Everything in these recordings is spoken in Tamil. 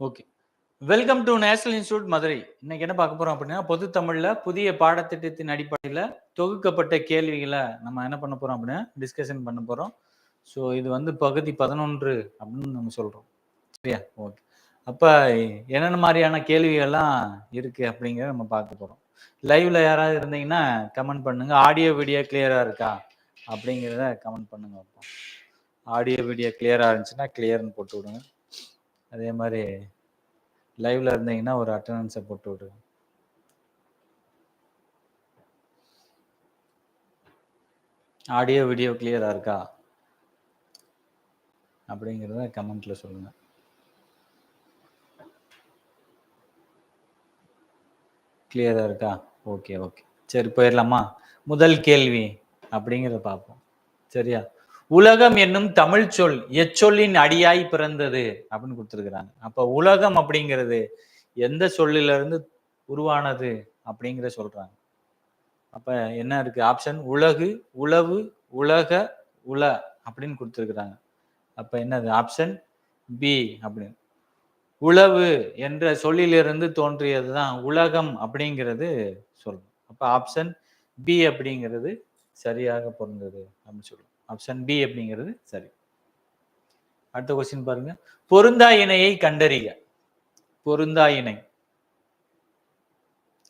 Okay. Welcome to National Institute Madurai. இன்னைக்கு என்ன பார்க்க போறோம் அப்படின்னா, பொது தமிழ்ல புதிய பாடத்திட்டத்தின் அடிப்படையில தொகுக்கப்பட்ட கேள்விகளை நம்ம என்ன பண்ண போறோம் அப்படின்னா, டிஸ்கஷன் பண்ண போறோம். ஸோ இது வந்து பகுதி 11 அப்படின்னு நம்ம சொல்றோம். சரியா? ஓகே. அப்ப என்னென்ன மாதிரியான கேள்விகள்லாம் இருக்கு அப்படிங்கிறத நம்ம பார்க்க போறோம். லைவ்ல யாராவது இருந்தீங்கன்னா கமெண்ட் பண்ணுங்க. ஆடியோ, வீடியோ கிளியரா இருக்கா? அப்படிங்கிறத கமெண்ட் பண்ணுங்க ஆடியோ, வீடியோ கிளியரா இருந்துச்சுன்னா கிளியர்னு போட்டு விடுங்க. அதே மாதிரி லைவ்ல இருந்தீங்கன்னா ஒரு அட்டண்டன்ஸை போட்டு விடுங்க. ஆடியோ, வீடியோ கிளியரா இருக்கா? அப்படிங்கிறத கமெண்ட்ல சொல்லுங்க. கிளியரா இருக்கா? Okay, okay. சரி போயிடலாமா முதல் கேள்வி அப்படிங்கிறத பார்ப்போம். சரியா? உலகம் என்னும் தமிழ் சொல் எச்சொல்லின் அடியாய் பிறந்தது அப்படின்னு கொடுத்துருக்குறாங்க அப்ப உலகம் அப்படிங்கிறது எந்த சொல்லிலிருந்து உருவானது அப்படிங்கிறத சொல்றாங்க. அப்ப என்ன இருக்கு? ஆப்ஷன் உலகு, உளவு, உலக, உல அப்படின்னு கொடுத்துருக்குறாங்க அப்ப என்னது? ஆப்ஷன் பி அப்படின்னு. உளவு என்ற சொல்லிலிருந்து தோன்றியது தான் உலகம் அப்படிங்கிறது சொல்றோம். அப்ப ஆப்ஷன் பி அப்படிங்கிறது சரியாக பொருந்தது அப்படின்னு சொல்றோம். ஆப்ஷன் பி அப்படிங்கிறது சரி. அடுத்த கொஸ்டின் பாருங்க. பொருந்தா இணையை கண்டறிக. பொருந்தா இணை.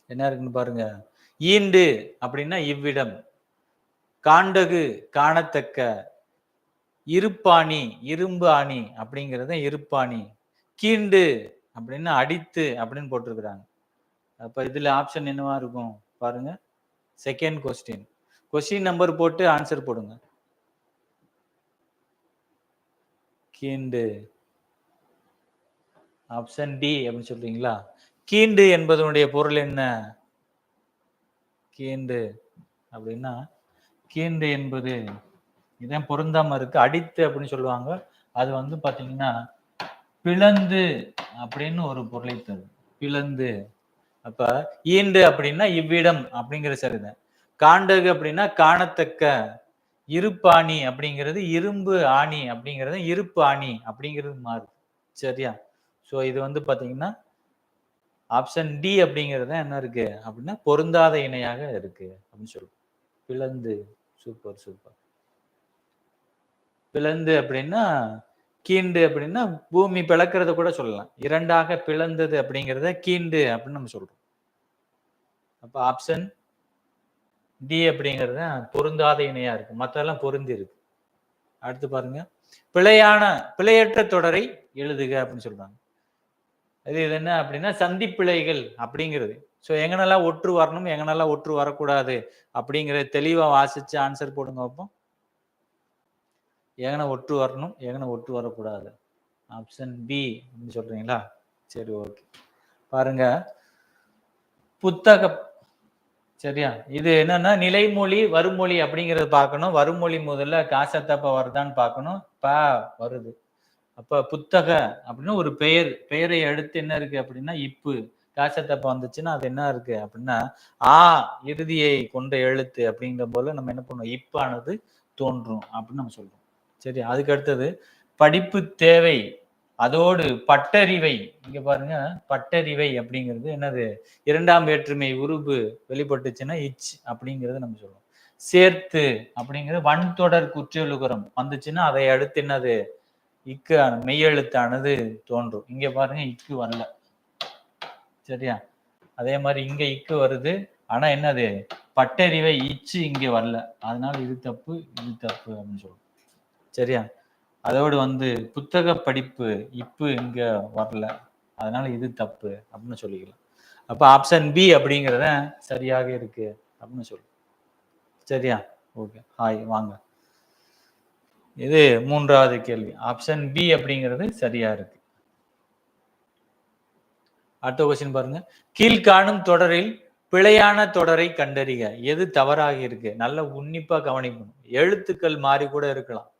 என்ன இருக்குன்னு பாருங்க. ஈண்டு அப்படின்னா இவ்விடம். காண்டகு காணத்தக்க. இருப்பாணி இரும்பு ஆணி அப்படிங்கிறது இருப்பாணி. கீண்டு அப்படின்னா அடித்து அப்படின்னு போட்டிருக்கிறாங்க. அப்ப இதுல ஆப்ஷன் என்னவா இருக்கும்? பாருங்க. Second question. கொஸ்டின் நம்பர் போட்டு ஆன்சர் போடுங்க. கீண்டு. ஆப்ஷன் டி அப்படின்னு சொல்றீங்களா? கீண்டு என்பதனுடைய பொருள் என்ன? கீண்டு அப்படின்னா, கீண்டு என்பது இதான் பொருந்தாம இருக்கு. அடித்து அப்படின்னு சொல்லுவாங்க. அது வந்து பாத்தீங்கன்னா பிளந்து அப்படின்னு ஒரு பொருளை தரும். பிளந்து. அப்ப ஈண்டு அப்படின்னா இவ்விடம் அப்படிங்கிற சரிதான். காண்டகு அப்படின்னா காணத்தக்க. இருப்பாணி அப்படிங்கிறது இரும்பு ஆணி அப்படிங்கிறது இருப்பு ஆணி அப்படிங்கிறது மாறுது. சரியா? ஸோ இது வந்து பார்த்தீங்கன்னா, ஆப்ஷன் டி அப்படிங்கிறது தான் என்ன இருக்கு? அப்படின்னா பொருந்தாத இணையாக இருக்கு அப்படின்னு சொல்லுவோம் பிளந்து. Super, super. பிளந்து அப்படின்னா, கீண்டு அப்படின்னா பூமி பிளக்கிறத கூட சொல்லலாம். இரண்டாக பிளந்தது அப்படிங்கிறத கீண்டு அப்படின்னு நம்ம சொல்றோம். அப்போ ஆப்ஷன் டி அப்படிங்கிறது தான் பொருந்தாத இணையா இருக்கு. மற்றெல்லாம் பொருந்தி இருக்கு. அடுத்து பாருங்க. பிழையான பிழையற்ற தொடரை எழுதுக அப்படின்னு சொல்றாங்க. இது இது என்ன அப்படின்னா சந்திப்பிழைகள் அப்படிங்கிறது. ஸோ எங்கனெல்லாம் ஒற்று வரணும், எங்கனெல்லாம் ஒற்று வரக்கூடாது அப்படிங்கிறத தெளிவாக வாசிச்சு ஆன்சர் போடுங்க அப்போ எங்கன ஒற்று வரணும், எங்கன ஒற்று வரக்கூடாது. ஆப்ஷன் பி அப்படின்னு சொல்றீங்களா? சரி ஓகே. பாருங்க. புத்தக சரியா? இது என்னன்னா நிலைமொழி, வருமொழி அப்படிங்கிறத பார்க்கணும். வருமொழி முதல்ல காசத்தப்ப வருதான்னு பார்க்கணும். ப வருது. அப்ப புத்தக அப்படின்னு ஒரு பெயர். பெயரை அடுத்து என்ன இருக்கு அப்படின்னா இப்பு. காசத்தப்ப வந்துச்சுன்னா அது என்ன இருக்கு அப்படின்னா, ஆ இறுதியை கொண்ட எழுத்து அப்படிங்கிற போல நம்ம என்ன பண்ணுவோம்? இப்பானது தோன்றும் அப்படின்னு நம்ம சொல்றோம். சரி. அதுக்கு அடுத்தது படிப்பு தேவை. அதோடு பட்டறிவை. இங்க பாருங்க. பட்டறிவை அப்படிங்கிறது என்னது? இரண்டாம் வேற்றுமை உருபு வெளிப்பட்டுச்சுன்னா இச் அப்படிங்கிறது நம்ம சொல்லுவோம். சேர்த்து அப்படிங்கிறது வன்தொடர் குற்றியலுகரம் வந்துச்சுன்னா அதை அடுத்து என்னது? இக்கு மெய்யெழுத்தானது தோன்றும். இங்க பாருங்க இக்கு வரல. சரியா? அதே மாதிரி இங்க இக்கு வருது. ஆனா என்னது? பட்டறிவை இச்சு இங்க வரல. அதனால இது தப்பு, இது தப்பு அப்படின்னு சொல்லுவோம் சரியா? அதோடு வந்து புத்தக படிப்பு இப்பு இங்க வரல. அதனால இது தப்பு அப்படின்னு சொல்லிக்கலாம். அப்ப ஆப்ஷன் பி அப்படிங்கிறத சரியாக இருக்கு அப்படின்னு சொல்லு சரியா? ஓகே. ஹாய் வாங்க. இது மூன்றாவது கேள்வி. ஆப்ஷன் பி அப்படிங்கிறது சரியா இருக்கு. அடுத்த கொஸ்டின் பாருங்க. கீழ்காணும் தொடரில் பிழையான தொடரை கண்டறிக. எது தவறாக இருக்கு? நல்லா உன்னிப்பா கவனிக்கணும். எழுத்துக்கள் மாறி கூட இருக்கலாம்.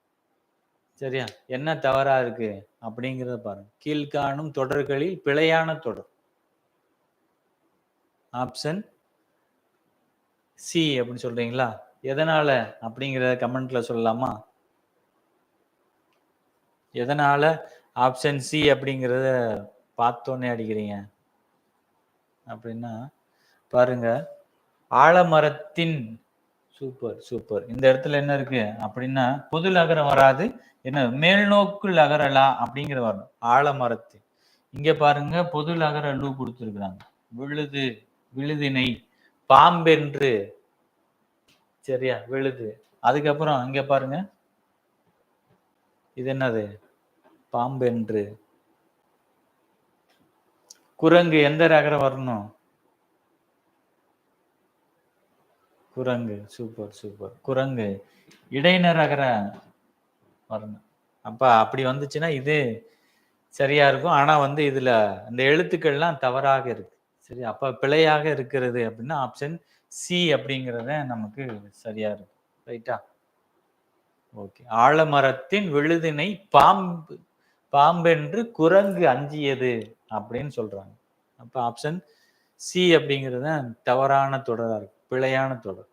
சரியா? என்ன தவறா இருக்கு அப்படிங்கிறத பாருங்க. கீழ்காணும் தொடர்களில் பிழையான தொடர். ஆப்ஷன் சி அப்படின்னு சொல்றீங்களா? எதனால அப்படிங்கிறத கமெண்ட்ல சொல்லலாமா? எதனால ஆப்ஷன் சி அப்படிங்கிறத பார்த்தோன்னே அடிக்கிறீங்க அப்படின்னா பாருங்க ஆலமரத்தின் சூப்பர் சூப்பர் இந்த இடத்துல என்ன இருக்கு அப்படின்னா பொது நகரம் வராது. என்ன மேல்நோக்கு லகரலா அப்படிங்கிற வரணும் ஆழமரத்து இங்க பாருங்க பொது நகர லூ கொடுத்துருக்குறாங்க. விழுது விழுதினை பாம்பென்று. சரியா விழுது. அதுக்கப்புறம் இங்க பாருங்க. இது என்னது? பாம்பென்று. குரங்கு எந்த ரகரம் வரணும்? குரங்கு. Super super. குரங்கு. இடைநரகர வரணும் அப்ப அப்படி வந்துச்சுன்னா இது சரியா இருக்கும். ஆனா வந்து இதுல இந்த எழுத்துக்கள்லாம் தவறாக இருக்கு. சரி அப்ப பிழையாக இருக்கிறது அப்படின்னா ஆப்ஷன் சி அப்படிங்கிறத நமக்கு சரியா இருக்கும். ரைட்டா? ஓகே. ஆலமரத்தின் விழுதினை பாம்பு பாம்பென்று குரங்கு அஞ்சியது அப்படின்னு சொல்றாங்க. அப்ப ஆப்ஷன் சி அப்படிங்கிறது தான் தவறான தொடராக இருக்கு. பிழையான தொடர்.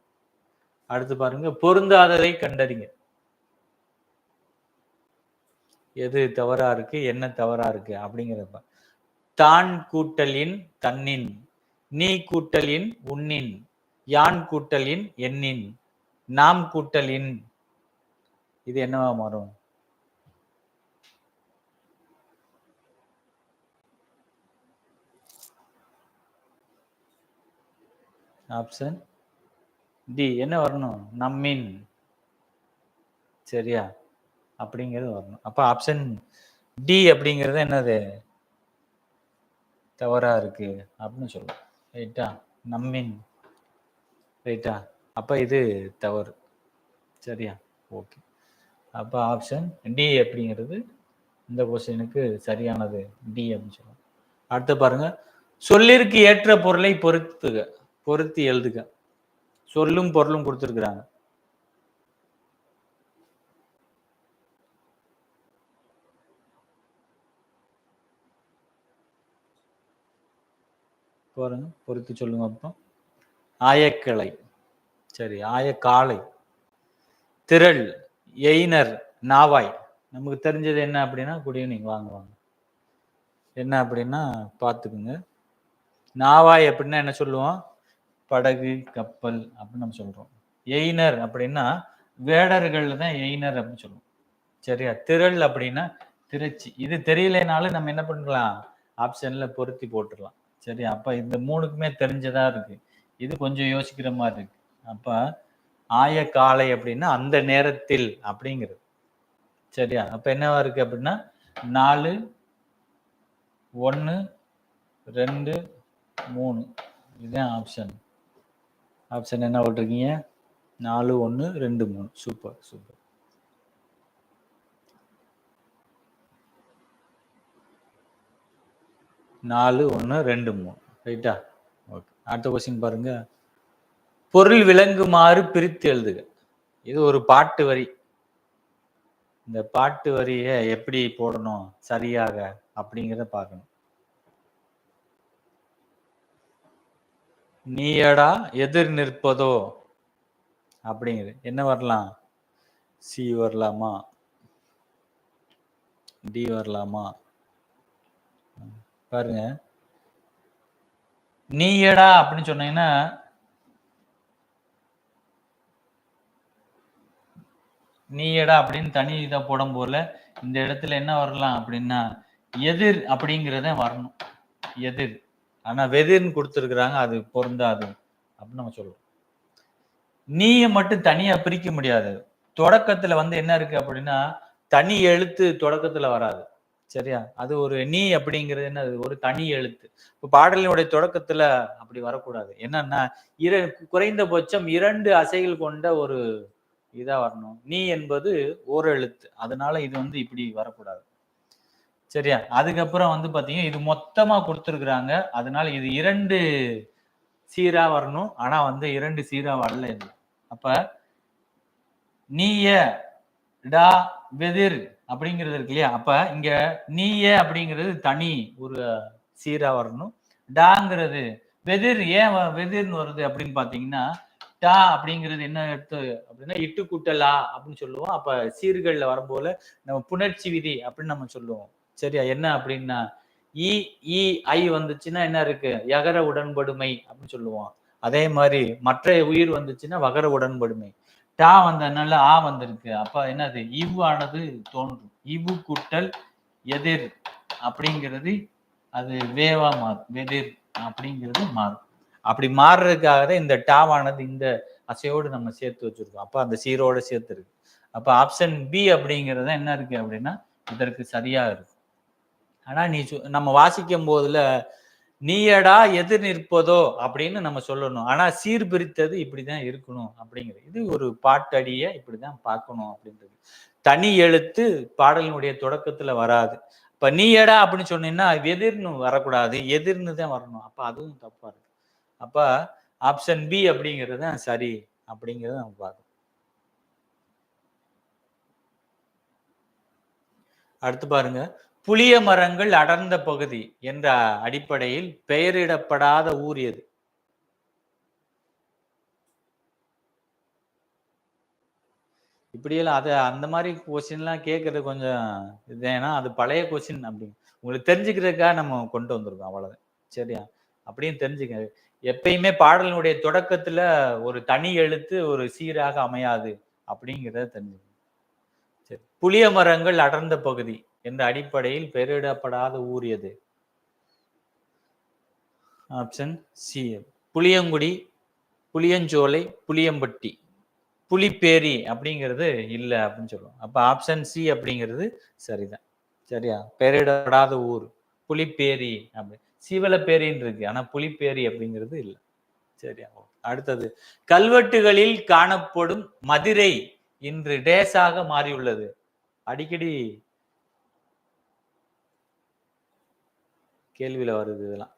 அடுத்து பாருங்க பொருந்தாததை கண்டறிங்க. எது தவறா இருக்கு என்ன தவறா இருக்கு அப்படிங்கிறப்ப தான் கூட்டலின் தன்னின் நீ கூட்டலின் உன்னின் யான் கூட்டலின் எண்ணின் நாம் கூட்டலின். இது என்னவா மாறும்? ஆப்ஷன் டி என்ன வரணும்? நம்மின். சரியா? அப்படிங்கிறது வரணும். அப்ப ஆப்ஷன் டி அப்படிங்கிறது என்னது? தவறா இருக்கு அப்படின்னு சொல்லுவோம் ரைட்டா நம்மின். ரைட்டா அப்ப இது தவறு. சரியா? ஓகே அப்ப ஆப்ஷன் டி அப்படிங்கிறது இந்த கொஸ்டினுக்கு சரியானது. டி அப்படின்னு சொல்லுவோம் அடுத்து பாருங்க. சொல்லிற்கு ஏற்ற பொருளை பொறுத்துக பொருத்தி எழுதுக. சொல்லும் பொருளும் கொடுத்துருக்குறாங்க. பாருங்க பொறுத்து சொல்லுங்க அப்புறம் ஆயக்கிளை. சரி ஆயக்காலை திரள் எயினர் நாவாய். நமக்கு தெரிஞ்சது என்ன அப்படின்னா குடியும் ஈவினிங் வாங்க வாங்க. என்ன அப்படின்னா பார்த்துக்குங்க. நாவாய் அப்படின்னா என்ன சொல்லுவோம்? படகு கப்பல் அப்படின்னு நம்ம சொல்றோம். எயினர் அப்படின்னா வேடர்கள் தான் எயினர் அப்படின்னு சொல்லுவோம் சரியா? திரள் அப்படின்னா திருச்சி இது தெரியலனாலும் நம்ம என்ன பண்ணலாம்? ஆப்ஷன்ல பொருத்தி போட்டுடலாம். சரி அப்ப இந்த மூணுக்குமே தெரிஞ்சதா இருக்கு. இது கொஞ்சம் யோசிக்கிற மாதிரி இருக்கு. அப்ப ஆய காலை அப்படின்னா அந்த நேரத்தில் அப்படிங்கிறது. சரியா? அப்ப என்னவா இருக்கு அப்படின்னா நாலு ஒன்று ரெண்டு மூணு. இதுதான் ஆப்ஷன். ஆப்ஷன் என்ன போட்டிருக்கீங்க? நாலு ஒன்று ரெண்டு மூணு. சூப்பர் சூப்பர் நாலு ஒன்று ரெண்டு மூணு. ரைட்டா ஓகே அடுத்த கொஸ்டின் பாருங்க. பொருள் விளங்குமாறு பிரித்து எழுதுக. இது ஒரு பாட்டு வரி. இந்த பாட்டு வரியை எப்படி போடணும்? சரியாக அப்படிங்கிறத பார்க்கணும். நீயடா எதிர் நிற்பதோ? அப்படிங்கிறது என்ன வரலாம்? சி வரலாமா? டி வரலாமா? பாருங்க. நீயடா அப்படின்னு சொன்னீங்கன்னா நீயடா அப்படின்னு தனி இதை போடும் போல இந்த இடத்துல என்ன வரலாம் அப்படின்னா எதிர் அப்படிங்கிறத வரணும். எதிர். ஆனா வெதிர்னு கொடுத்துருக்குறாங்க அது பொருந்தாது அப்படின்னு நம்ம சொல்லுவோம் நீயை மட்டும் தனியா பிரிக்க முடியாது. தொடக்கத்துல வந்து என்ன இருக்கு அப்படின்னா தனி எழுத்து தொடக்கத்துல வராது. சரியா? அது ஒரு நீ அப்படிங்கிறது என்ன? ஒரு தனி எழுத்து. இப்போ பாடலினுடைய தொடக்கத்துல அப்படி வரக்கூடாது. என்னன்னா இர குறைந்தபட்சம் இரண்டு அசைகள் கொண்ட ஒரு இதா வரணும். நீ என்பது ஓர் எழுத்து அதனால இது வந்து இப்படி வரக்கூடாது. சரியா? அதுக்கப்புறம் வந்து பாத்தீங்கன்னா இது மொத்தமா கொடுத்துருக்குறாங்க. அதனால இது இரண்டு சீரா வரணும். ஆனா வந்து இரண்டு சீரா வரல இது. அப்ப நீய டா வெதிர் அப்படிங்கிறது இருக்கு இல்லையா? அப்ப இங்க நீய அப்படிங்கிறது தனி ஒரு சீரா வரணும். டாங்கிறது வெதிர் ஏன் வ- வெதிர்னு வருது அப்படின்னு பாத்தீங்கன்னா டா அப்படிங்கிறது என்ன எடுத்து அப்படின்னா இட்டு கூட்டலா அப்படின்னு சொல்லுவோம். அப்ப சீர்களில் வரும்போல நம்ம புணர்ச்சி விதி அப்படின்னு நம்ம சொல்லுவோம். சரியா? என்ன அப்படின்னா இ இ ஐ வந்துச்சுன்னா என்ன இருக்கு? யகர உடன்படுமை அப்படின்னு சொல்லுவோம். அதே மாதிரி மற்ற உயிர் வந்துச்சுன்னா வகர உடன்படுமை. டா வந்ததுனால ஆ வந்திருக்கு. அப்ப என்னது? இவ் ஆனது தோன்றும். இவு கூட்டல் எதிர் அப்படிங்கிறது அது வேவா மாறும். வெதிர் அப்படிங்கிறது மாறும். அப்படி மாறுறதுக்காக தான் இந்த டாவானது இந்த அசையோடு நம்ம சேர்த்து வச்சிருக்கோம். அப்ப அந்த சீரோட சேர்த்து இருக்கு. அப்ப ஆப்ஷன் பி அப்படிங்கிறது என்ன இருக்கு அப்படின்னா இதற்கு சரியா இருக்கும். ஆனா நீ சொ- நம்ம வாசிக்கும் போதுல நீயடா எதிர் நிற்பதோ? அப்படின்னு நம்ம சொல்லணும். ஆனா சீர்பிரித்தது இப்படிதான் இருக்கணும் அப்படிங்கிறது. இது ஒரு பாட்டடிய இப்படிதான் பார்க்கணும் அப்படின்றது. தனி எழுத்து பாடலினுடைய தொடக்கத்துல வராது. இப்ப நீயடா அப்படின்னு சொன்னீங்கன்னா எதிர்னு வரக்கூடாது. எதிர்னு தான் வரணும். அப்ப அதுவும் தப்பா இருக்கு. அப்ப ஆப்ஷன் பி அப்படிங்கிறது தான் சரி அப்படிங்கிறத நம்ம பார்க்கணும். அடுத்து பாருங்க. புளிய மரங்கள் அடர்ந்த பகுதி என்ற அடிப்படையில் பெயரிடப்படாத ஊர் எது? இப்படியெல்லாம் அது அந்த மாதிரி கொஸ்டின்லாம் கேட்கறது கொஞ்சம் இது ஏன்னா அது பழைய கொஸ்டின் அப்படி உங்களுக்கு தெரிஞ்சுக்கிறதுக்காக நம்ம கொண்டு வந்திருக்கோம் அவ்வளோதான் சரியா? அப்படியும் தெரிஞ்சுக்க எப்பயுமே பாடலினுடைய தொடக்கத்துல ஒரு தனி எழுத்து ஒரு சீராக அமையாது அப்படிங்கிறத தெரிஞ்சுக்கணும். சரி. புளிய மரங்கள் அடர்ந்த பகுதி. என்ற அடிப்படையில் பெயரிடப்படாத ஊர் எது? Option C Puliyangudi Puliyancholai Puliyampatti. புலிப்பேரி அப்படிங்கிறது இல்லை அப்படின்னு சொல்லுவோம் அப்போ ஆப்ஷன் சி அப்படிங்கிறது சரிதான். சரியா? பெயரிடப்படாத ஊர். புலிப்பேரி அப்படி. சிவலப்பேரின்னு இருக்கு. ஆனால் புலிப்பேரி அப்படிங்கிறது இல்லை. சரியா? அடுத்தது. கல்வெட்டுகளில் காணப்படும் மதுரை இன்று டேஸாக மாறியுள்ளது. அடிக்கடி கேள்வியில வருது இதெல்லாம்.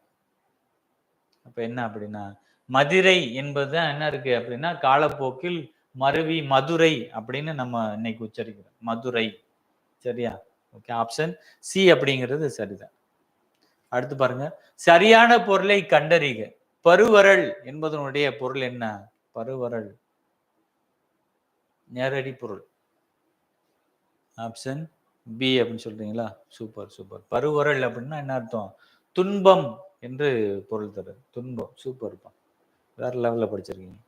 அப்போ என்ன அப்படின்னா மதுரை என்பதுதான் என்ன இருக்கு அப்படின்னா காலப்போக்கில் மருவி மதுரை அப்படின்னு நம்ம இன்னைக்கு உச்சரிக்கிறோம். மதுரை. சரியா? ஓகே ஆப்ஷன் சி அப்படிங்கிறது சரிதான். அடுத்து பாருங்க. சரியான பொருளை கண்டறிக. பருவரல் என்பதனுடைய பொருள் என்ன? பருவரல் நேரடி பொருள். ஆப்ஷன் பி அப்படின்னு சொல்றீங்களா? சூப்பர் சூப்பர் பருவரல் அப்படின்னா என்ன அர்த்தம்? துன்பம் என்று பொருள் தருது துன்பம் சூப்பர்ப்பா வேற லெவலில் படிச்சிருக்கீங்க.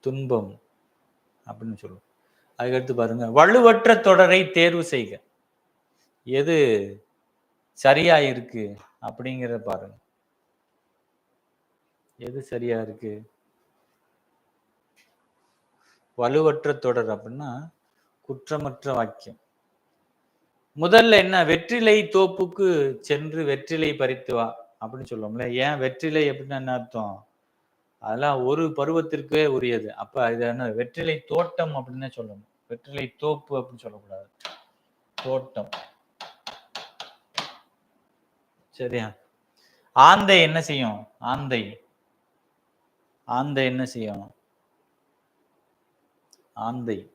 துன்பம் அப்படின்னு சொல்லுவோம். அதுக்கடுத்து பாருங்க வலுவற்ற தொடரை தேர்வு செய்க. எது சரியா இருக்கு அப்படிங்கிறத பாருங்க. எது சரியா இருக்கு? வலுவற்ற தொடர் அப்படின்னா குற்றமற்ற வாக்கியம். முதல்ல என்ன வெற்றிலை தோப்புக்கு சென்று வெற்றிலை பறித்து வா அப்படின்னு சொல்லுவோம்ல. ஏன்? வெற்றிலை அப்படின்னா என்ன அர்த்தம்? அதெல்லாம் ஒரு பருவத்திற்கே உரியது. அப்ப இது என்ன வெற்றிலை தோட்டம் அப்படின்னு சொல்லணும் வெற்றிலை தோப்பு அப்படின்னு சொல்லக்கூடாது. தோட்டம். சரியா? ஆந்தை என்ன செய்யும்? ஆந்தை. ஆந்தை என்ன செய்யும்? ஆந்தை.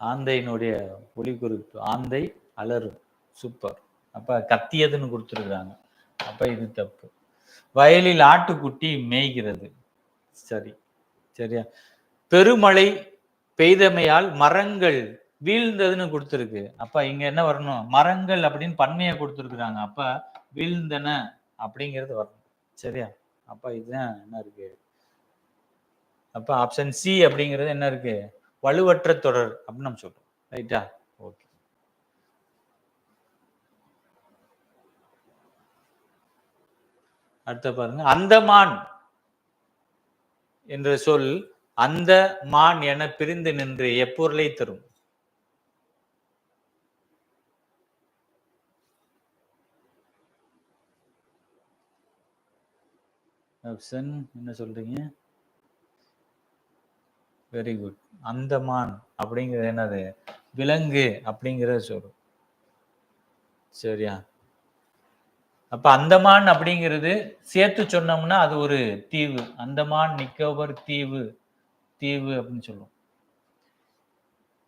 ஆந்தையினுடைய ஒளி குறிப்பு ஆந்தை அலரும் சூப்பர் அப்ப கத்தியதுன்னு கொடுத்துருக்குறாங்க. அப்ப இது தப்பு. வயலில் ஆட்டுக்குட்டி மேய்கிறது. சரி. சரியா? பெருமழை பெய்தமையால் மரங்கள் வீழ்ந்ததுன்னு கொடுத்துருக்கு. அப்ப இங்க என்ன வரணும்? மரங்கள் அப்படின்னு பன்மையை கொடுத்துருக்குறாங்க. அப்ப வீழ்ந்தன அப்படிங்கிறது வரணும். சரியா? அப்ப இதுதான் என்ன இருக்கு? அப்ப ஆப்ஷன் சி அப்படிங்கிறது என்ன இருக்கு? வலுவற்ற தொடர் அப்படின்னு நம்ம சொல்றோம். ரைட்டா ஓகே அடுத்த பாருங்க. அந்தமான் என்ற சொல் அந்த மான் என பிரிந்து நின்று எப்பொருளை தரும்? ஆப்ஷன் என்ன சொல்றீங்க? வெரி குட் அந்தமான் அப்படிங்கிறது என்னது? விலங்கு அப்படிங்கிறத சொல்லும். சரியா? அப்ப அந்தமான் அப்படிங்கிறது சேர்த்து சொன்னோம்னா அது ஒரு தீவு. அந்தமான் நிக்கோபர் தீவு தீவு அப்படின்னு சொல்லுவோம்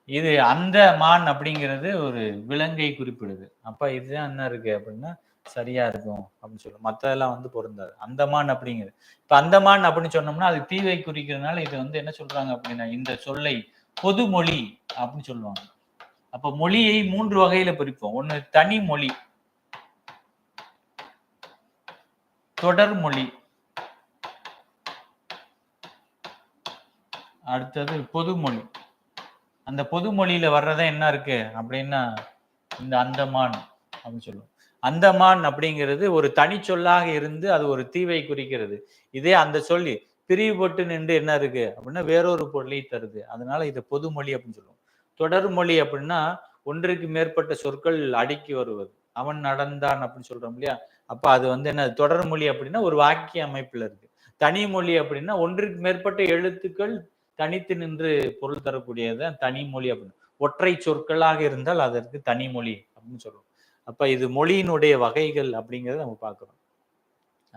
இது அந்த மான் அப்படிங்கிறது ஒரு விலங்கை குறிப்பிடுது. அப்ப இதுதான் என்ன இருக்கு அப்படின்னா சரியா இருக்கும் அப்படின்னு சொல்லுவோம் மத்ததெல்லாம் வந்து பொருந்தாது. அந்தமான் அப்படிங்கிறது. இப்ப அந்தமான் அப்படின்னு சொன்னோம்னா அது தீவை குறிக்கிறதுனால இது வந்து என்ன சொல்றாங்க அப்படின்னா இந்த சொல்லை பொதுமொழி அப்படின்னு சொல்லுவாங்க. அப்ப மொழியை மூன்று வகையில பிரிப்போம். ஒண்ணு தனி மொழி தொடர்மொழி அடுத்தது பொதுமொழி. அந்த பொதுமொழியில வர்றதா என்ன இருக்கு அப்படின்னா இந்த அந்தமான் அப்படின்னு சொல்லுவோம். அந்தமான் அப்படிங்கிறது ஒரு தனி சொல்லாக இருந்து அது ஒரு தீவை குறிக்கிறது. இதே அந்த சொல்லி பிரிவுபட்டு நின்று என்ன இருக்கு? அப்படின்னா வேறொரு பொருளை தருது. அதனால இது பொதுமொழி அப்படின்னு சொல்லுவோம். தொடர்மொழி அப்படின்னா ஒன்றுக்கு மேற்பட்ட சொற்கள் அடுக்கி வருவது. அவன் நடந்தான் அப்படின்னு சொல்றோம் இல்லையா? அப்ப அது வந்து என்ன தொடர்மொழி அப்படின்னா ஒரு வாக்கிய அமைப்புல இருக்கு. தனி மொழி அப்படின்னா ஒன்றுக்கு மேற்பட்ட எழுத்துக்கள் தனித்து நின்று பொருள் தரக்கூடியதான் தனி மொழி அப்படின்னு. ஒற்றை சொற்களாக இருந்தால் அதற்கு தனி மொழி அப்படின்னு சொல்லுவோம் அப்ப இது மொழியினுடைய வகைகள் அப்படிங்கிறத நம்ம பார்க்கிறோம்.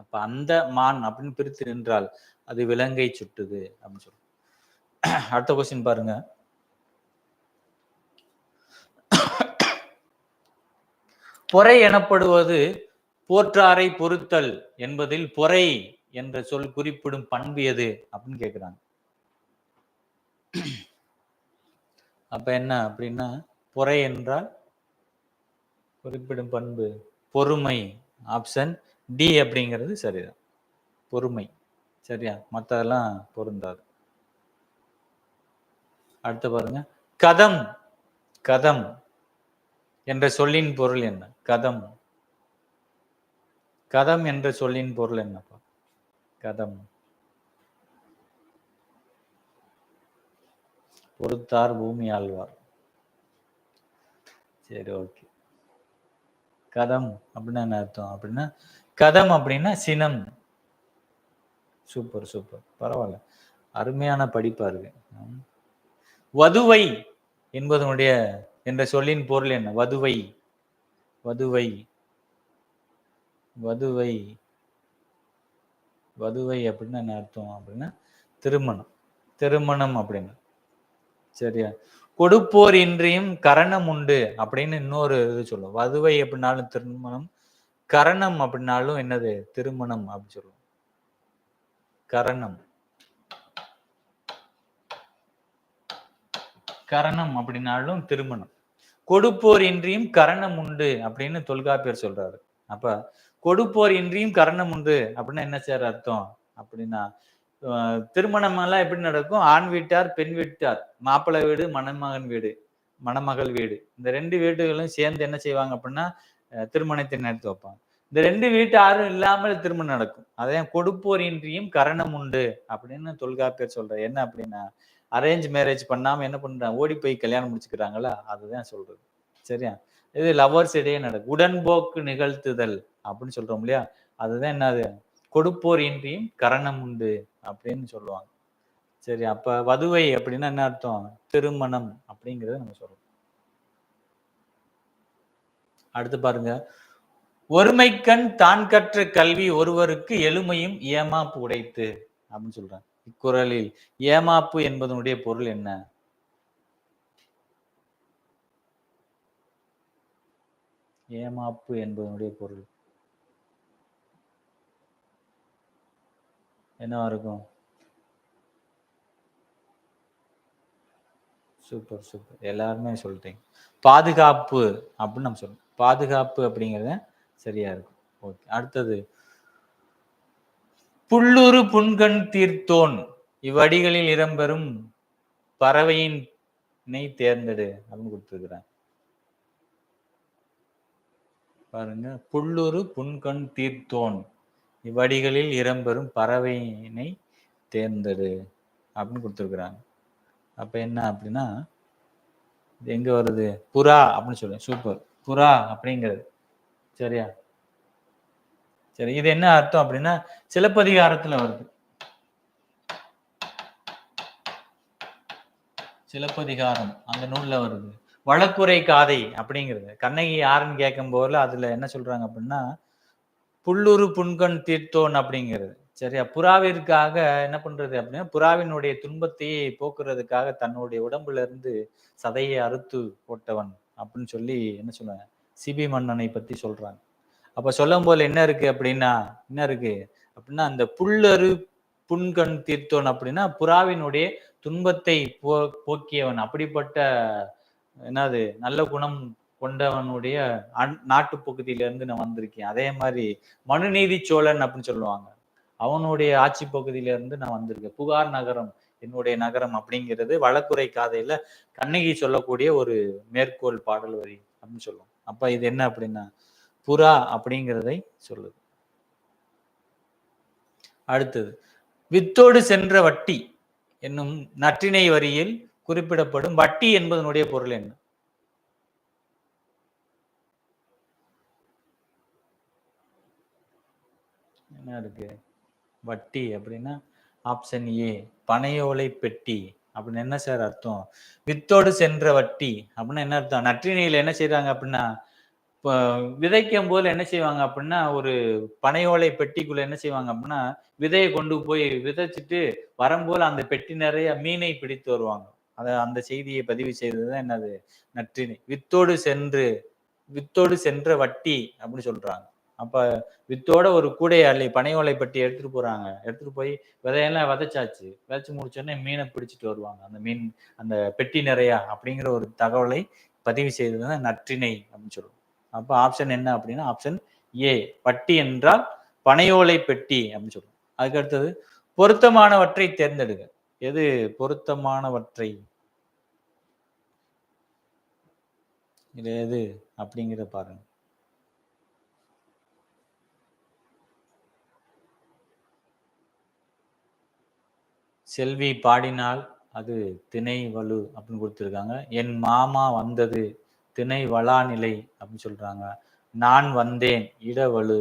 அப்ப அந்த மான் அப்படின்னு பிரித்து நின்றால் அது விலங்கை சுட்டுது அப்படின்னு சொல்லுவோம் அடுத்த கொஸ்டின் பாருங்க. பொறை எனப்படுவது போற்றாரை பொறுத்தல் என்பதில் பொறை என்ற சொல் குறிப்பிடும் பண்பு எது அப்படின்னு கேட்கிறாங்க அப்ப என்ன அப்படின்னா பொறை என்றால் குறிப்பிடும் பண்பு பொறுமை ஆப்ஷன் டி அப்படிங்கிறது சரிதான். பொறுமை சரியா? மற்றதெல்லாம் பொருந்தாது. அடுத்து பாருங்க. கதம் கதம் என்ற சொல்லின் பொருள் என்ன? கதம். கதம் என்ற சொல்லின் பொருள் என்னப்பா? கதம். பொறுத்தார் பூமி ஆழ்வார். சரி ஓகே கதம் அப்படின்னா என்ன அர்த்தம்? அப்படின்னா கதம் அப்படின்னா சினம். Super super. பரவாயில்ல. அருமையான படிப்பா இருக்கு. வதுவை என்பதனுடைய என்ற சொல்லின் பொருள் என்ன? வதுவை. வதுவை. வதுவை. வதுவை அப்படின்னா என்ன அர்த்தம்? அப்படின்னா திருமணம். திருமணம் அப்படின்னு. சரியா? கொடுப்போர் இன்றியும் கரணம் உண்டு அப்படின்னு இன்னொரு இது சொல்லுவோம். வதுவை அப்படின்னாலும் திருமணம் கரணம் அப்படின்னாலும் என்னது? திருமணம் அப்படின்னு சொல்லுவோம். கரணம். கரணம் அப்படின்னாலும் திருமணம். கொடுப்போர் இன்றியும் கரணம் உண்டு அப்படின்னு தொல்காப்பியர் சொல்றாரு. அப்ப கொடுப்போர் இன்றியும் கரணம் உண்டு அப்படின்னா என்ன சார் அர்த்தம்? அப்படின்னா திருமணம் எல்லாம் எப்படி நடக்கும்? ஆண் வீட்டார் பெண் வீட்டார். மாப்பிள்ளை வீடு மணமகன் வீடு மணமகள் வீடு. இந்த ரெண்டு வீடுகளும் சேர்ந்து என்ன செய்வாங்க அப்படின்னா திருமணத்தை நடத்தி வைப்பாங்க. இந்த ரெண்டு வீட்டாரும் இல்லாமல் திருமணம் நடக்கும். அதே கொடுப்போர் இன்றியும் கரணம் உண்டு அப்படின்னு தொல்காப்பியர் சொல்ற என்ன அப்படின்னா அரேஞ்ச் மேரேஜ் பண்ணாம என்ன பண்றாங்க ஓடி போய் கல்யாணம் முடிச்சுக்கிறாங்களா? அதுதான் சொல்றது. சரியா? இது லவர்ஸ் இடையே நடக்கும். உடன்போக்கு நிகழ்த்துதல் அப்படின்னு சொல்றோம் இல்லையா? அதுதான் என்னது? கொடுப்போர் இன்றியும் கரணம் உண்டு அப்படின்னு சொல்லுவாங்க. சரி அப்ப வதுவை அப்படின்னா என்ன அர்த்தம்? திருமணம் அப்படிங்கறத நம்ம சொல்றோம். அடுத்து பாருங்க. ஒருமைக்கண் தான் கற்ற கல்வி ஒருவருக்கு எளிமையும் ஏமாப்பு உடைத்து அப்படின்னு சொல்றாங்க. இக்குறளில் ஏமாப்பு என்பதனுடைய பொருள் என்ன? ஏமாப்பு என்பதனுடைய பொருள். என்னவா இருக்கும்? சூப்பர் சூப்பர் எல்லாருமே சொல்லிட்டீங்க. பாதுகாப்பு அப்படின்னு நம்ம சொல்லணும். பாதுகாப்பு அப்படிங்கிறது சரியா இருக்கும். ஓகே அடுத்தது புல்லுரு புன்கண் தீர்த்தோன். இவ்வடிகளில் இடம்பெறும் பறவையின் நெய் தேர்ந்தெடு அப்படின்னு கொடுத்துருக்குறேன் பாருங்க புல்லுரு புன்கண் தீர்த்தோன். இவ்வடிகளில் இடம்பெறும் பறவையினை தேர்ந்தெடு அப்படின்னு கொடுத்துருக்குறாங்க. அப்போ என்ன அப்படின்னா இது எங்க வருது? புறா அப்படின்னு சொல்லுவேன் சூப்பர் புறா அப்படிங்கிறது. சரியா? சரி இது என்ன அர்த்தம் அப்படின்னா சிலப்பதிகாரத்துல வருது. சிலப்பதிகாரம் அந்த நூல்ல வருது. வழக்குரை காதை அப்படிங்கிறது. கண்ணகி யாருன்னு கேட்கும் போதுல அதுல என்ன சொல்றாங்க அப்படின்னா புல்லுரு புன்கண் தீர்த்தோன் அப்படிங்கிறது. சரியா? புறாவிற்காக என்ன பண்றது அப்படின்னா புறாவினுடைய துன்பத்தை போக்குறதுக்காக தன்னுடைய உடம்புல இருந்து சதையை அறுத்து போட்டவன் அப்படின்னு சொல்லி என்ன சொல்லுவாங்க சிபி மன்னனை பத்தி சொல்றாங்க. அப்ப சொல்லும் போல என்ன இருக்கு அப்படின்னா என்ன இருக்கு அப்படின்னா அந்த புல்லரு புன்கண் தீர்த்தோன் அப்படின்னா புறாவினுடைய துன்பத்தை போ போக்கியவன். அப்படிப்பட்ட என்னது நல்ல குணம் கொண்டவனுடைய அந் நாட்டு பகுதியிலேருந்து நான் வந்திருக்கேன். அதே மாதிரி மனுநீதி சோழன் அப்படின்னு சொல்லுவாங்க. அவனுடைய ஆட்சி பகுதியில இருந்து நான் வந்திருக்கேன். புகார் நகரம் என்னுடைய நகரம் அப்படிங்கிறது வழக்குரை காதையில கண்ணகி சொல்லக்கூடிய ஒரு மேற்கோள் பாடல் வரி அப்படின்னு சொல்லுவோம். அப்ப இது என்ன அப்படின்னா புறா அப்படிங்கிறதை சொல்லுது. அடுத்தது வித்தோடு சென்ற வட்டி என்னும் நற்றிணை வரியில் குறிப்பிடப்படும் வட்டி என்பதனுடைய பொருள் என்ன? என்ன இருக்கு? வட்டி அப்படின்னா ஆப்ஷன் ஏ பனையோலை பெட்டி அப்படின்னு என்ன சார் அர்த்தம்? வித்தோடு சென்ற வட்டி அப்படின்னா என்ன அர்த்தம்? நற்றினியில் என்ன செய்கிறாங்க அப்படின்னா இப்போ விதைக்கும் போது என்ன செய்வாங்க அப்படின்னா ஒரு பனையோலை பெட்டிக்குள்ள என்ன செய்வாங்க அப்படின்னா விதையை கொண்டு போய் விதைச்சிட்டு வரும்போது அந்த பெட்டி நிறைய மீனை பிடித்து வருவாங்க. அதை அந்த செய்தியை பதிவு செய்ததுதான் என்னது? நற்றிணை வித்தோடு சென்று வித்தோடு சென்ற வட்டி அப்படின்னு சொல்றாங்க. அப்ப வித்தோட ஒரு கூடையை அள்ளி பனையோலை பெட்டி எடுத்துகிட்டு போறாங்க. எடுத்துட்டு போய் விதையெல்லாம் விதைச்சாச்சு. விதைச்சி முடிச்சோடனே மீனை பிடிச்சிட்டு வருவாங்க. அந்த மீன் அந்த பெட்டி நிறையா அப்படிங்கிற ஒரு தகவலை பதிவு செய்தது தான் நற்றிணை அப்படின்னு சொல்லுவோம். அப்போ ஆப்ஷன் என்ன அப்படின்னா ஆப்ஷன் ஏ வட்டி என்றால் பனையோலை பெட்டி அப்படின்னு சொல்லுவோம். அதுக்கு அடுத்தது பொருத்தமானவற்றை தேர்ந்தெடுங்க. எது? பொருத்தமானவற்றை. இது எது? அப்படிங்கிறத பாருங்க. செல்வி பாடினால் அது திணை வலு அப்படின்னு கொடுத்துருக்காங்க. என் மாமா வந்தது திணை வளாநிலை அப்படின்னு சொல்றாங்க. நான் வந்தேன் இடவலு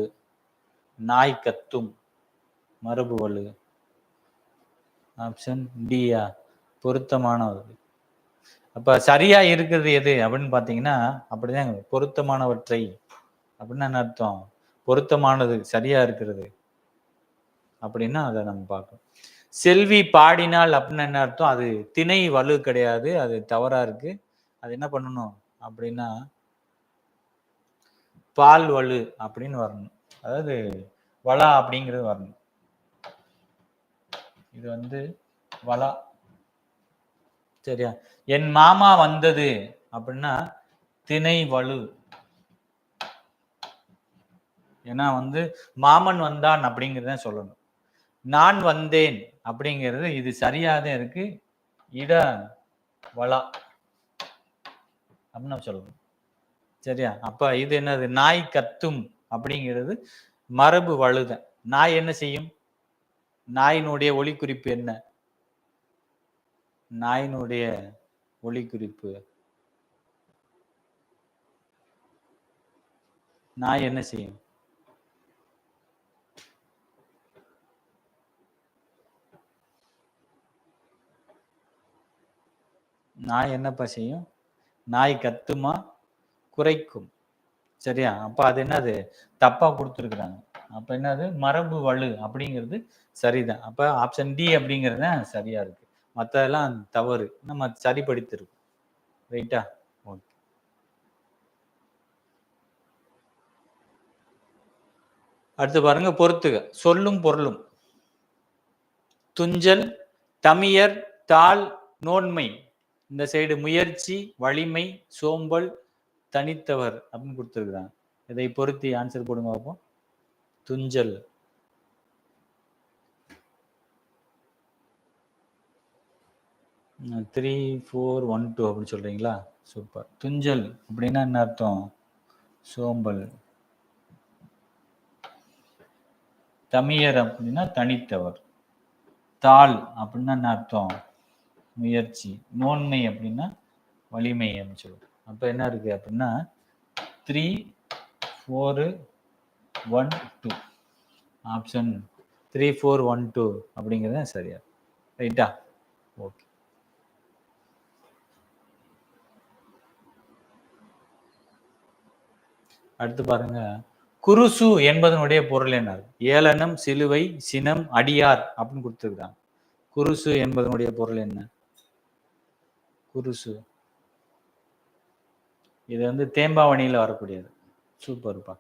நாய் கத்தும் மரபு வலு. ஆப்ஷன் டியா பொருத்தமானவர்கள். அப்ப சரியா இருக்கிறது எது அப்படின்னு பாத்தீங்கன்னா அப்படிதான் பொருத்தமானவற்றை அப்படின்னு என்ன அர்த்தம்? பொருத்தமானது சரியா இருக்கிறது அப்படின்னா அதை நம்ம பார்க்கணும். செல்வி பாடினால் அப்படின்னு என்ன அர்த்தம்? அது திணை வலு கிடையாது அது தவறா இருக்கு. அது என்ன பண்ணணும் அப்படின்னா பால் வலு அப்படின்னு வரணும். அதாவது வளா அப்படிங்கிறது வரணும். இது வந்து வளா சரியா? என் மாமா வந்தது அப்படின்னா திணை வலு. ஏன்னா வந்து மாமன் வந்தான் அப்படிங்கிறத சொல்லணும். நான் வந்தேன் அப்படிங்கிறது இது சரியாதான் இருக்கு. இட வளா. அப்படின்னு நம்ம சொல்லணும். சரியா? அப்ப இது என்னது? நாய் கத்தும் அப்படிங்கிறது மரபு வழுத. நாய் என்ன செய்யும்? நாயினுடைய ஒளி குறிப்பு என்ன? நாயினுடைய ஒளி குறிப்பு நாய் என்ன செய்யும்? நாய் என்னப்பா செய்யும்? நாய் கத்துமா? குறைக்கும். சரியா? அப்ப அது என்னது? தப்பா கொடுத்துருக்குறாங்க. அப்ப என்னது? மரபு வலு அப்படிங்கிறது சரிதான். அப்ப ஆப்ஷன் டி அப்படிங்கிறது சரியா இருக்கு. மத்ததெல்லாம் தவறு. நம்ம சரிப்படுத்திருக்கோம். ரைட்டா ஓகே அடுத்து பாருங்க பொறுத்துக. சொல்லும் பொருளும். துஞ்சல் தமியர் தாள் நோன்மை. இந்த சைடு முயற்சி வலிமை சோம்பல் தனித்தவர் அப்படின்னு கொடுத்துருக்குறாங்க. இதை பொருத்தி ஆன்சர் போடுங்க பார்ப்போம். துஞ்சல். த்ரீ ஃபோர் ஒன் டூ அப்படின்னு சொல்றீங்களா? சூப்பர். துஞ்சல் அப்படின்னா என்ன அர்த்தம்? சோம்பல். தமியர் அப்படின்னா தனித்தவர். தாள் அப்படின்னா என்ன அர்த்தம்? முயற்சி நோன்மை அப்படின்னா வலிமை அப்படின்னு சொல்லுவோம். அப்போ என்ன இருக்கு அப்படின்னா three four one two option three four one two அப்படிங்கிறது சரியா. ரைட்டா ஓகே அடுத்து பாருங்க. குருசு என்பதனுடைய பொருள் என்ன? ஏளனம் சிலுவை சினம் அடியார் அப்படின்னு கொடுத்துருக்காங்க குருசு என்பதனுடைய பொருள் என்ன? குருசு. இது வந்து தேம்பாவணியில் வரக்கூடியது. சூப்பர்ப்பா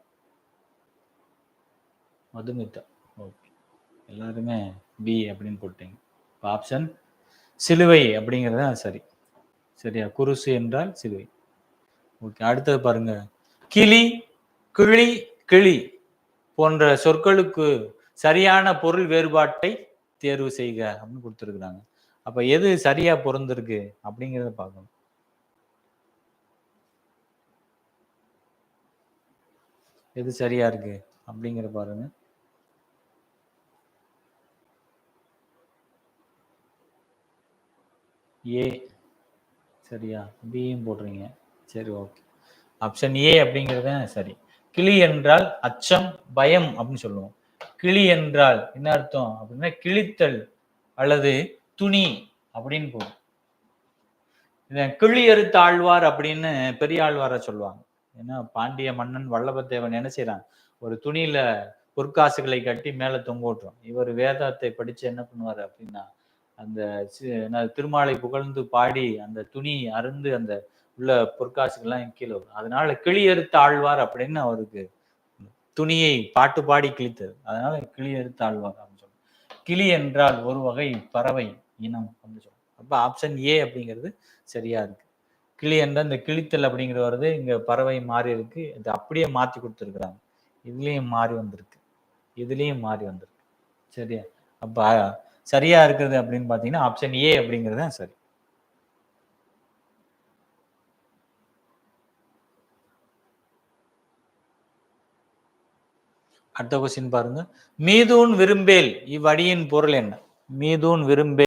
மதுமிதா. ஓகே எல்லாருமே பி அப்படின்னு போட்டீங்க. இப்போ ஆப்ஷன் சிலுவை அப்படிங்கிறது தான் சரி. சரியா? குருசு என்றால் சிலுவை. ஓகே அடுத்தது பாருங்க. கிளி கிளி கிளி போன்ற சொற்களுக்கு சரியான பொருள் வேறுபாட்டை தேர்வு செய்க அப்படின்னு கொடுத்துருக்குறாங்க. அப்ப எது சரியா பொருந்திருக்கு அப்படிங்கிறத பார்க்கணும். எது சரியா இருக்கு அப்படிங்கிற பாருங்க. ஏ சரியா? பியும் போடுறீங்க சரி ஓகே ஆப்ஷன் ஏ அப்படிங்கிறத சரி. கிளி என்றால் அச்சம் பயம் அப்படின்னு சொல்லுவோம். கிளி என்றால் என்ன அர்த்தம் அப்படின்னா கிழித்தல் அல்லது துணி அப்படின்னு போகும். இதை கிளி அறுத்த ஆழ்வார் அப்படின்னு பெரிய ஆழ்வார சொல்லுவாங்க. ஏன்னா பாண்டிய மன்னன் வல்லபத்தேவன் என்ன செய்யறான் ஒரு துணியில பொற்காசுகளை கட்டி மேல தொங்க விட்டுரும் இவர் வேதத்தை படிச்சு என்ன பண்ணுவாரு அப்படின்னா அந்த திருமாலை புகழ்ந்து பாடி அந்த துணி அருந்து அந்த உள்ள பொற்காசுகள்லாம் கீழே வரும் அதனால கிளியறுத்த ஆழ்வார் அப்படின்னு அவருக்கு துணியை பாட்டு பாடி கிழித்தது. அதனால கிளியறுத்து ஆழ்வார் அப்படின்னு சொல்லுவோம் கிளி என்றால் ஒரு வகை பறவை. இனம் அப்படின்னு சொல்லுவோம் அப்போ ஆப்ஷன் ஏ அப்படிங்கிறது சரியா இருக்கு. கிளி என்ற இந்த கிழித்தல் அப்படிங்கிறது வருது இங்க பறவை மாறி இருக்கு இது அப்படியே மாத்தி கொடுத்துருக்குறாங்க. இதுலயும் மாறி வந்திருக்கு. இதுலயும் மாறி வந்திருக்கு. சரியா? அப்ப சரியா இருக்கிறது அப்படின்னு பாத்தீங்கன்னா ஆப்ஷன் ஏ அப்படிங்கிறது தான் சரி. அடுத்த கொஸ்டின் பாருங்க. மீதூன் விரும்பேல் இவ்வடியின் பொருள் என்ன? மீதூன் விரும்பேல்